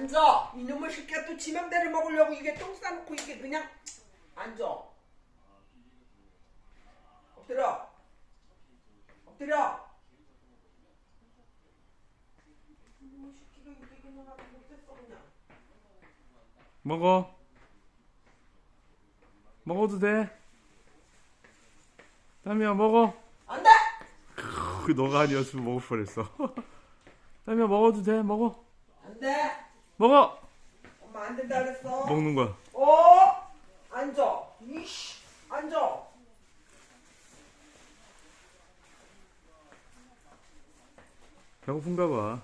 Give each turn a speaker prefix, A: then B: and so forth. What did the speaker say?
A: 앉아. 이놈의 새끼야 또 지맘대로 먹으려고 이게 똥 싸놓고 이게 그냥 앉아. 엎드려. 엎드려. 새끼가.
B: 먹어. 먹어도 돼. 다미야 먹어.
A: 안 돼.
B: 그 너가 아니었으면 먹을 뻔했어. 다미야 먹어도 돼. 먹어.
A: 안 돼.
B: 먹어.
A: 엄마 안 된다 그랬어.
B: 먹는 거야.
A: 어? 앉아. 이씨. 앉아.
B: 배고픈가 봐.